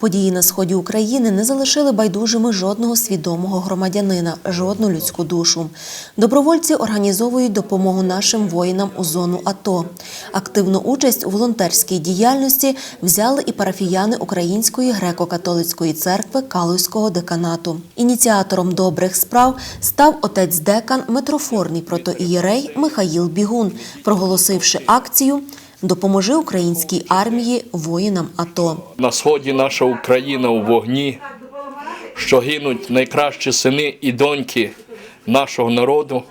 Події на сході України не залишили байдужими жодного свідомого громадянина, жодну людську душу. Добровольці організовують допомогу нашим воїнам у зону АТО. Активну участь у волонтерській діяльності взяли і парафіяни Української греко-католицької церкви Калузького деканату. Ініціатором добрих справ став отець декан митрофорний протоієрей Михаїл Бігун, проголосивши акцію Допоможи українській армії воїнам АТО. На сході наша Україна у вогні, що гинуть найкращі сини і доньки нашого народу,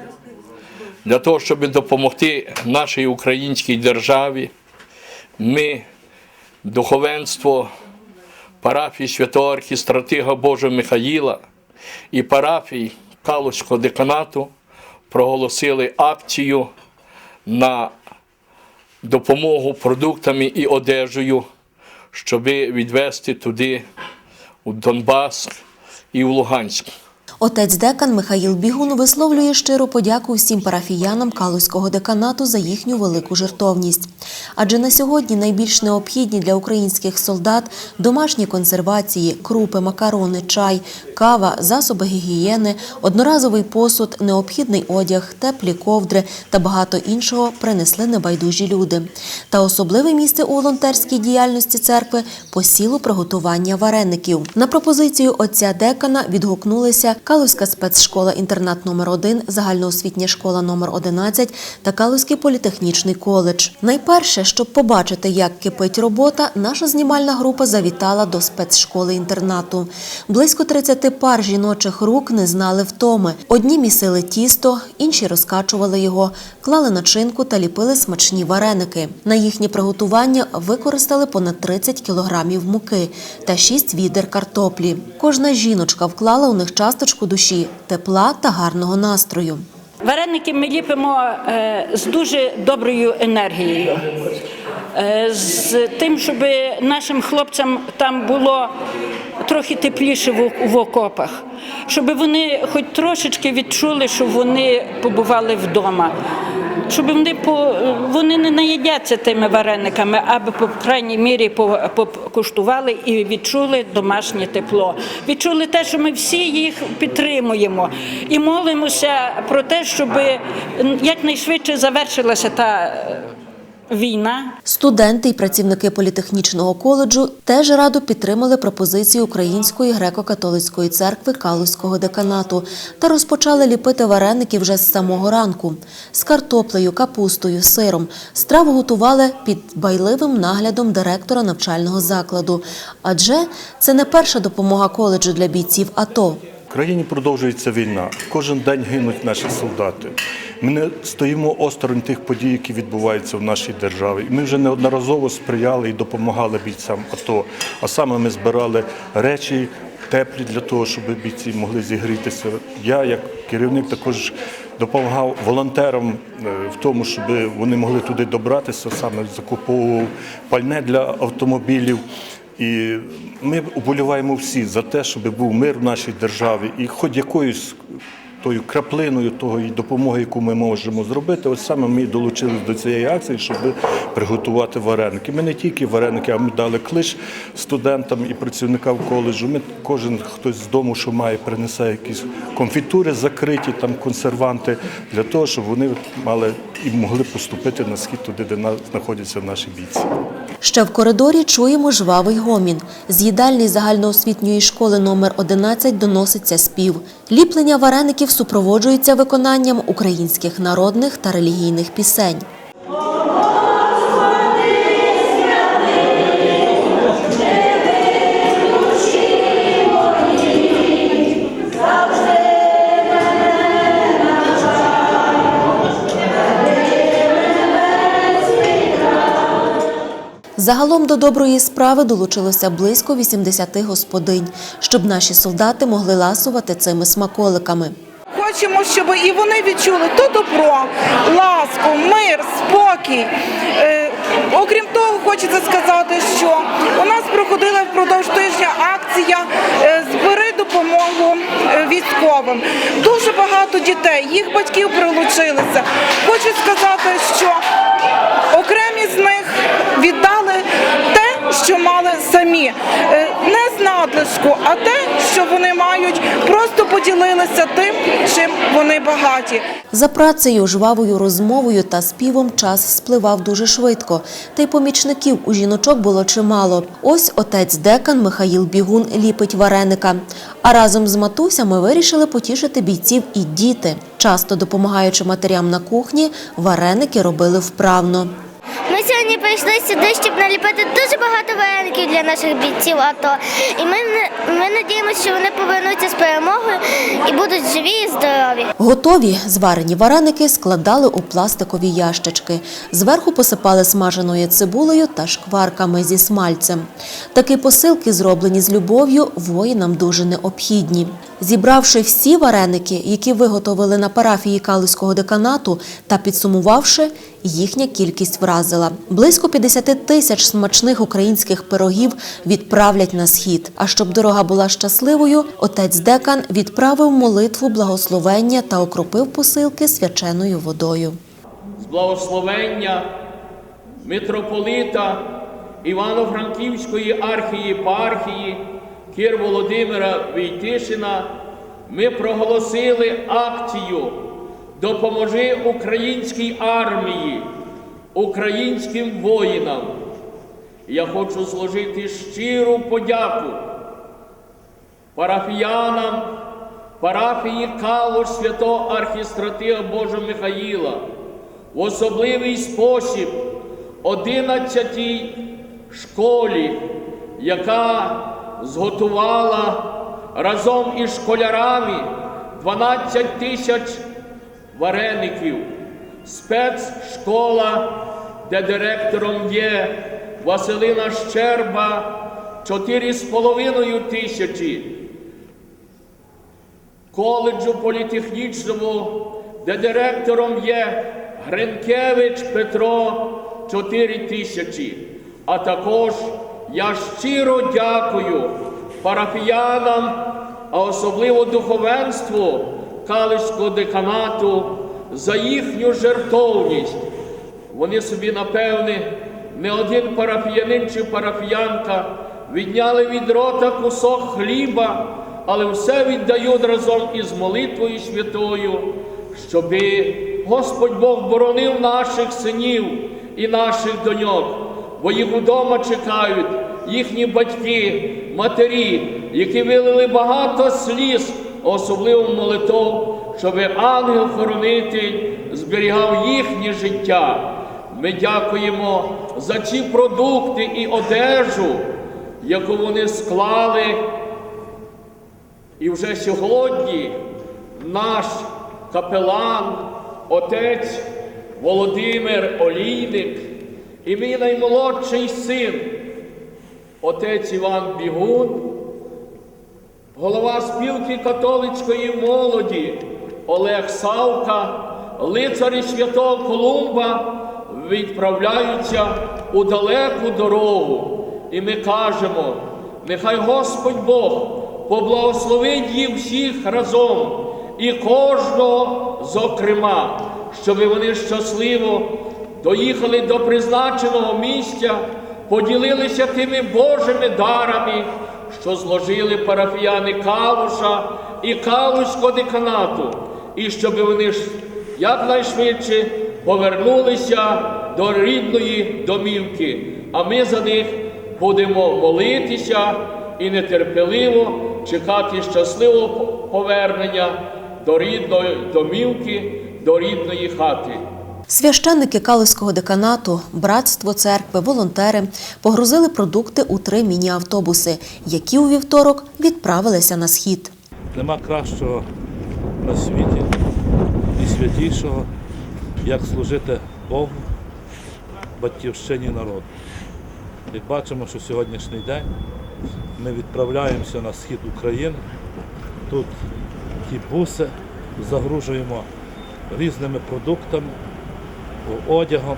для того, щоб допомогти нашій українській державі, ми, духовенство парафії святого архістратига Божого Михаїла і парафій Калузького деканату проголосили акцію на допомогу продуктами і одежею, щоб відвести туди, у Донбас і в Луганськ. Отець декан Михаїл Бігун висловлює щиру подяку всім парафіянам Калузького деканату за їхню велику жертовність. Адже на сьогодні найбільш необхідні для українських солдат домашні консервації, крупи, макарони, чай, кава, засоби гігієни, одноразовий посуд, необхідний одяг, теплі ковдри та багато іншого принесли небайдужі люди. Та особливе місце у волонтерській діяльності церкви посіло приготування вареників. На пропозицію отця декана відгукнулися Калузька спецшкола-інтернат номер 1 загальноосвітня школа номер 11 та Калузький політехнічний коледж. Найперше, щоб побачити, як кипить робота, наша знімальна група завітала до спецшколи-інтернату. Близько 30 пар жіночих рук не знали втоми. Одні місили тісто, інші розкачували його, клали начинку та ліпили смачні вареники. На їхнє приготування використали понад 30 кілограмів муки та 6 відер картоплі. Кожна жіночка вклала у них часточку душі, тепла та гарного настрою. Вареники ми ліпимо е, з дуже доброю енергією, е, з тим, щоб нашим хлопцям там було трохи тепліше в, в окопах, щоб вони хоч трошечки відчули, що вони побували вдома. Щоб вони по вони не наїдяться тими варениками, аби по крайній мірі по- покуштували і відчули домашнє тепло. Відчули те, що ми всі їх підтримуємо і молимося про те, щоб якнайшвидше завершилася та війна. Студенти і працівники політехнічного коледжу теж радо підтримали пропозицію Української греко-католицької церкви Калузького деканату та розпочали ліпити вареники вже з самого ранку. З картоплею, капустою, сиром. Страву готували під байливим наглядом директора навчального закладу. Адже це не перша допомога коледжу для бійців АТО. В країні продовжується війна. Кожен день гинуть наші солдати. Ми не стоїмо осторонь тих подій, які відбуваються в нашій державі. Ми вже неодноразово сприяли і допомагали бійцям АТО. А саме ми збирали речі теплі для того, щоб бійці могли зігрітися. Я, як керівник, також допомагав волонтерам е, в тому, щоб вони могли туди добратися, саме закуповував пальне для автомобілів. І ми уболіваємо всі за те, щоб був мир в нашій державі, і хоч якоюсь тою краплиною того допомоги, яку ми можемо зробити, от саме ми долучились до цієї акції, щоб приготувати вареники. Ми не тільки вареники, а ми дали клич студентам і працівникам коледжу. Ми кожен хтось з дому, що має, принесе якісь конфітури закриті, там консерванти, для того, щоб вони мали і могли поступити на схід туди, де знаходяться наші бійці. Ще в коридорі чуємо жвавий гомін. З їдальні загальноосвітньої школи номер 11 доноситься спів. Ліплення вареників супроводжується виконанням українських народних та релігійних пісень. Загалом до доброї справи долучилося близько 80 господинь, щоб наші солдати могли ласувати цими смаколиками. Хочемо, щоб і вони відчули то добро, ласку, мир, спокій. Е, окрім того, хочеться сказати, що у нас проходила впродовж тижня акція е, Збери допомогу е, військовим. Дуже багато дітей, їх батьків прилучилися. Хочу сказати, що окремі з них віддали що мали самі. Е, Не надлишку, а те, що вони мають, просто поділилися тим, чим вони багаті. За працею, жвавою розмовою та співом час спливав дуже швидко, та й помічників у жіночок було чимало. Ось отець декан Михаїл Бігун ліпить вареника. А разом з матусями вирішили потішити бійців і діти. Часто допомагаючи матерям на кухні, вареники робили вправно. Ми сьогодні прийшли сюди, щоб наліпити дуже багато вареників для наших бійців АТО. І ми, ми надіємося, що вони повернуться з перемогою і будуть живі і здорові. Готові зварені вареники складали у пластикові ящички. Зверху посипали смаженою цибулею та шкварками зі смальцем. Такі посилки, зроблені з любов'ю, воїнам дуже необхідні. Зібравши всі вареники, які виготовили на парафії Калузького деканату, та підсумувавши, їхня кількість вразила. Близько 50 тисяч смачних українських пирогів відправлять на схід. А щоб дорога була щасливою, отець декан відправив молитву благословення та окропив посилки свяченою водою. з благословення митрополита Івано-Франківської архієпархії Кир Володимира Війтишина ми проголосили акцію Допоможи українській армії, українським воїнам. Я хочу зложити щиру подяку парафіянам парафії Калуш святого архістратига Божого Михаїла в особливий спосіб 11 школі, яка зготувала разом із школярами 12 тисяч вареників. Спецшкола, де директором є Василина Щерба, 4,5 тисячі коледжу політехнічному, де директором є Гринкевич Петро 4 тисячі. А також я щиро дякую парафіянам, а особливо духовенству Калицького деканату за їхню жертовність. Вони собі, напевне, не один парафіянин чи парафіянка відняли від рота кусок хліба, але все віддають разом із молитвою святою, щоби Господь Бог боронив наших синів і наших доньок, бо їх удома чекають їхні батьки, матері, які вилили багато сліз, особливо молитов, щоби ангел-хоронитель зберігав їхнє життя. Ми дякуємо за ті продукти і одежу, яку вони склали. І вже сьогодні наш капелан, отець Володимир Олійник і мій наймолодший син, отець Іван Бігун, голова спілки католицької молоді Олег Савка, лицарі святого Колумба відправляються у далеку дорогу. І ми кажемо, нехай Господь Бог поблагословить їх всіх разом і кожного зокрема, щоб вони щасливо доїхали до призначеного місця, поділилися тими Божими дарами, що зложили парафіяни Калуша і Калуського деканату, і щоб вони ж якнайшвидше повернулися до рідної домівки. А ми за них будемо молитися і нетерпеливо чекати щасливого повернення до рідної домівки, до рідної хати. Священники Калузького деканату, братство церкви, волонтери погрузили продукти у три міні-автобуси, які у вівторок відправилися на схід. Нема кращого на світі святішого, як служити Богу, батьківщині народу. Як бачимо, що сьогоднішній день ми відправляємося на схід України. Тут ті буси загружуємо різними продуктами, одягом,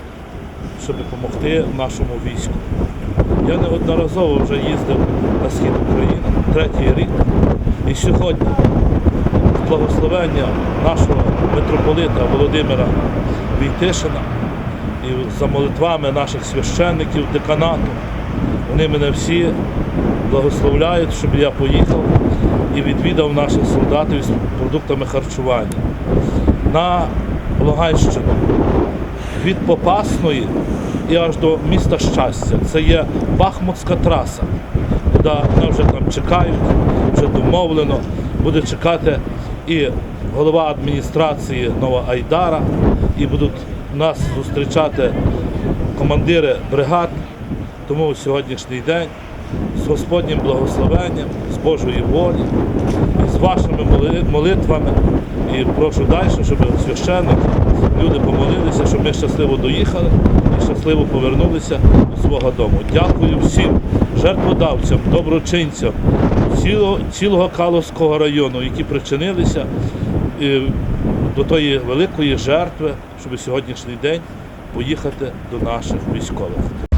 щоб допомогти нашому війську. Я неодноразово вже їздив на схід України, третій рік. І сьогодні благословення нашого митрополита Володимира Війтишина і за молитвами наших священників, деканату, вони мене всі благословляють, щоб я поїхав і відвідав наших солдатів з продуктами харчування. На Луганщину від Попасної і аж до міста Щастя. Це є Бахмутська траса, куди нас вже там чекають, вже домовлено. Буде чекати і голова адміністрації Нова Айдара, і будуть нас зустрічати командири бригад. Тому сьогоднішній день з Господнім благословенням, з Божої волі, з вашими молитвами. І прошу далі, щоб священники, люди помолилися, щоб ми щасливо доїхали і щасливо повернулися до свого дому. Дякую всім жертводавцям, доброчинцям цілого, цілого Каловського району, які причинилися е, до тої великої жертви, щоб сьогоднішній день поїхати до наших військових.